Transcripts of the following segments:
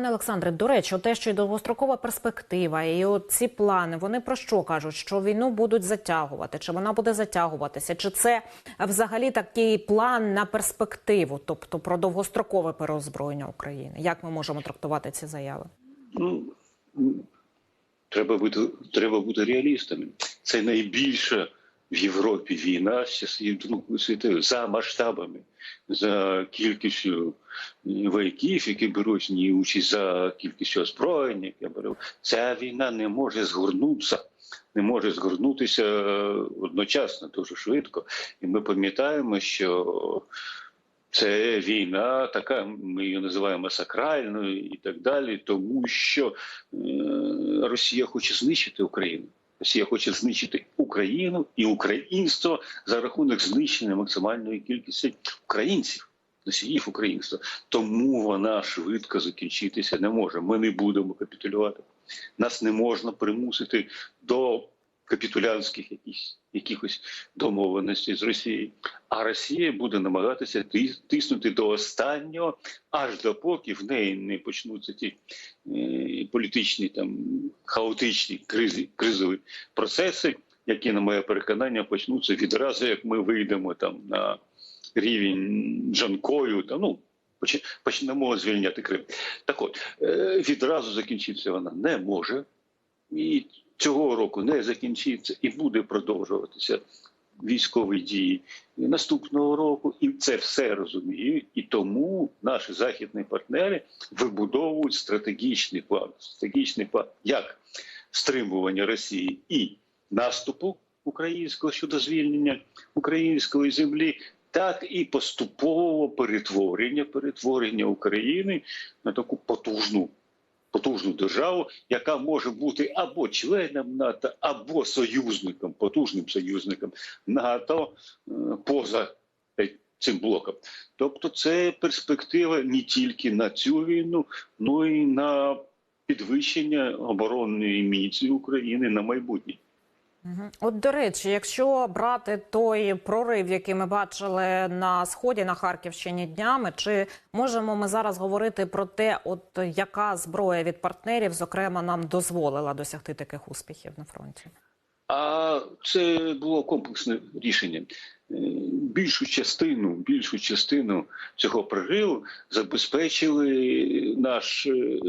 Пане Олександре, до речі, те, що й довгострокова перспектива, і от ці плани, вони про що кажуть? Що війну будуть затягувати, чи вона буде затягуватися? Чи це взагалі такий план на перспективу, тобто про довгострокове переозброєння України? Як ми можемо трактувати ці заяви? Ну, треба бути, треба бути реалістами. Це найбільша в Європі війна світової за масштабами, за кількістю вояків, які беруть в ній участь за кількістю озброєння, яке бере. Ця війна не може згорнутися. Не може згорнутися одночасно дуже швидко, і ми пам'ятаємо, що це війна, така ми її називаємо сакральною і так далі, тому що е, Росія хоче знищити Україну. Росія хоче знищити Україну і українство за рахунок знищення максимальної кількості українців, носіїв українства. Тому вона швидко закінчитися не може. Ми не будемо капітулювати. Нас не можна примусити до капітулянських якихось домовленостей з Росією. А Росія буде намагатися тис- тиснути до останнього, аж допоки в неї не почнуться ті е, політичні там хаотичні кризи, кризові процеси, які, на моє переконання, почнуться відразу, як ми вийдемо там на рівень Джанкою, та ну. Почнемо звільняти Крим. Так от е, відразу закінчитися вона не може, і цього року не закінчиться, і буде продовжуватися військові дії і наступного року, і це все розуміють. І тому наші західні партнери вибудовують стратегічний план, стратегічний план як стримування Росії і наступу українського щодо звільнення української землі. Так і поступового перетворення, перетворення України на таку потужну потужну державу, яка може бути або членом НАТО, або союзником, потужним союзником НАТО е, поза е, цим блоком. Тобто, це перспектива не тільки на цю війну, ну і на підвищення оборонної міці України на майбутнє. От до речі, якщо брати той прорив, який ми бачили на сході на Харківщині днями, чи можемо ми зараз говорити про те, от яка зброя від партнерів, зокрема, нам дозволила досягти таких успіхів на фронті? А це було комплексне рішення. Е, Більшу частину, більшу частину цього прориву забезпечили наш е,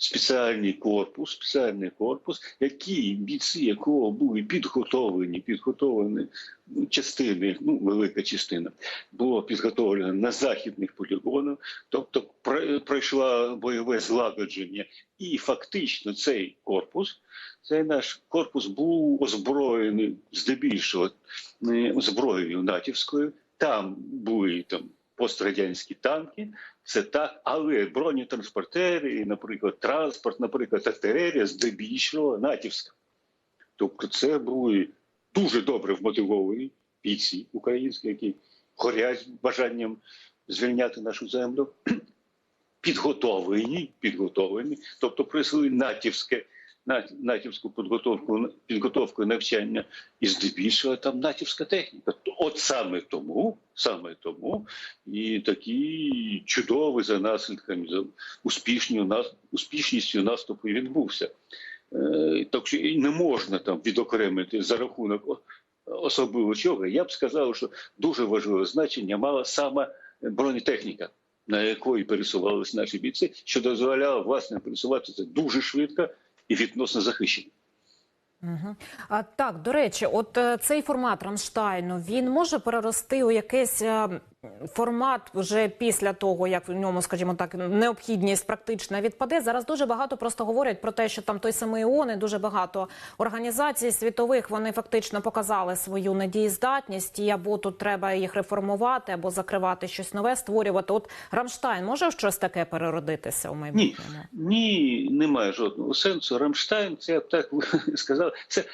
спеціальний корпус, спеціальний корпус, які бійці якого були підготовлені, підготовлені ну, частини, ну велика частина було підготовлено на західних полігонах, тобто про- пройшла бойове злагодження, і фактично цей корпус. Цей наш корпус був озброєний здебільшого е, зброєю натівською. Там були там пострадянські танки, це так, але бронетранспортери, наприклад, транспорт, наприклад, артилерія здебільшого натівська. Тобто, це були дуже добре вмотивовані бійці українські, які горять бажанням звільняти нашу землю. Підготовлені, підготовлені, тобто пройшли натівське на- натівську підготовку, підготовку навчання, і здебільшого там натівська техніка. От саме тому, саме тому і такі чудові за наслідками, за успішністю, успішністю наступу і відбувся. Е, Так що і не можна там відокремити за рахунок особливо чого. Я б сказав, що дуже важливе значення мала саме бронетехніка. На якої пересувалися наші бійці, що дозволяло власне пересуватися дуже швидко і відносно захищені. Угу. А, так, до речі, от е, цей формат Рамштайну він може перерости у якийсь е, формат вже після того, як в ньому, скажімо так, необхідність практична відпаде. Зараз дуже багато просто говорять про те, що там той самий ООН і дуже багато організацій світових вони фактично показали свою недієздатність, і або тут треба їх реформувати, або закривати щось нове, створювати. От Рамштайн може щось таке переродитися у Ні, майбутньому? ні, немає жодного сенсу. Рамштайн, це я б так сказав, це,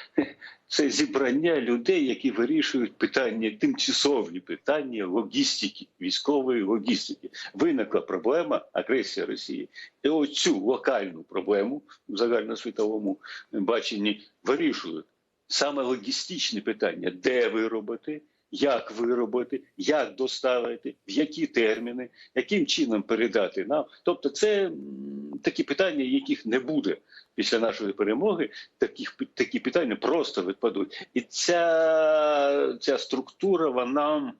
це зібрання людей, які вирішують питання, тимчасові питання логістики, військової логістики. Виникла проблема агресія Росії. І оцю локальну проблему в загальносвітовому баченні вирішують саме логістичні питання, де виробити, як виробити, як доставити, в які терміни, яким чином передати нам. Тобто, це такі питання, яких не буде після нашої перемоги. Таких такі питання просто відпадуть. І ця, ця структура, вона.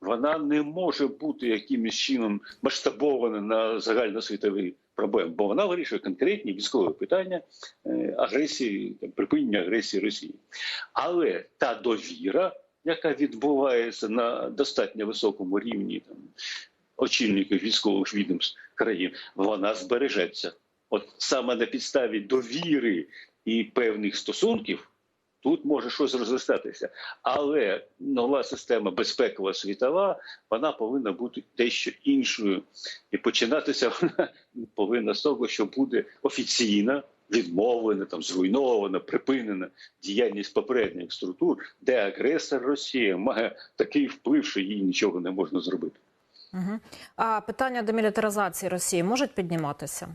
Вона не може бути якимось чином масштабована на загальносвітові проблеми, бо вона вирішує конкретні військові питання е, агресії, припинення агресії Росії. Але та довіра, яка відбувається на достатньо високому рівні там, очільників військових відомств країн, вона збережеться. От саме на підставі довіри і певних стосунків. Тут може щось розростатися, але нова система безпекова світова вона повинна бути дещо іншою, і починатися вона повинна з того, що буде офіційна, відмовлена, там зруйнована, припинена діяльність попередніх структур, де агресор Росія має такий вплив, що їй нічого не можна зробити. Угу. А питання демілітаризації Росії можуть підніматися?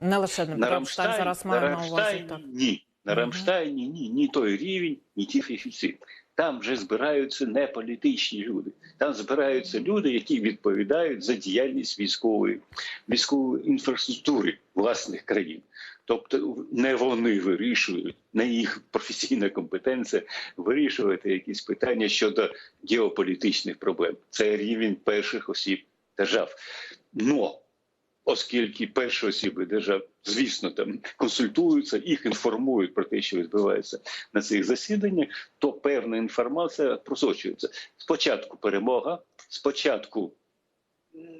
Не лише На Рамштайн зараз маємо на увазі. Ні. На. Рамштайні ні, ні той рівень, ні ті офіцери. Там вже збираються не політичні люди. Там збираються люди, які відповідають за діяльність військової військової інфраструктури власних країн. Тобто не вони вирішують, не їх професійна компетенція вирішувати якісь питання щодо геополітичних проблем. Це рівень перших осіб держав. Но оскільки перші особи держав, звісно, там консультуються, їх інформують про те, що відбувається на цих засіданнях, то певна інформація просочується. Спочатку перемога, спочатку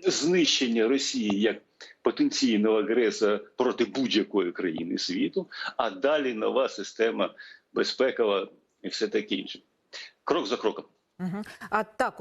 знищення Росії як потенційного агресора проти будь-якої країни світу, а далі нова система безпекова і все таке інше. Крок за кроком. А так,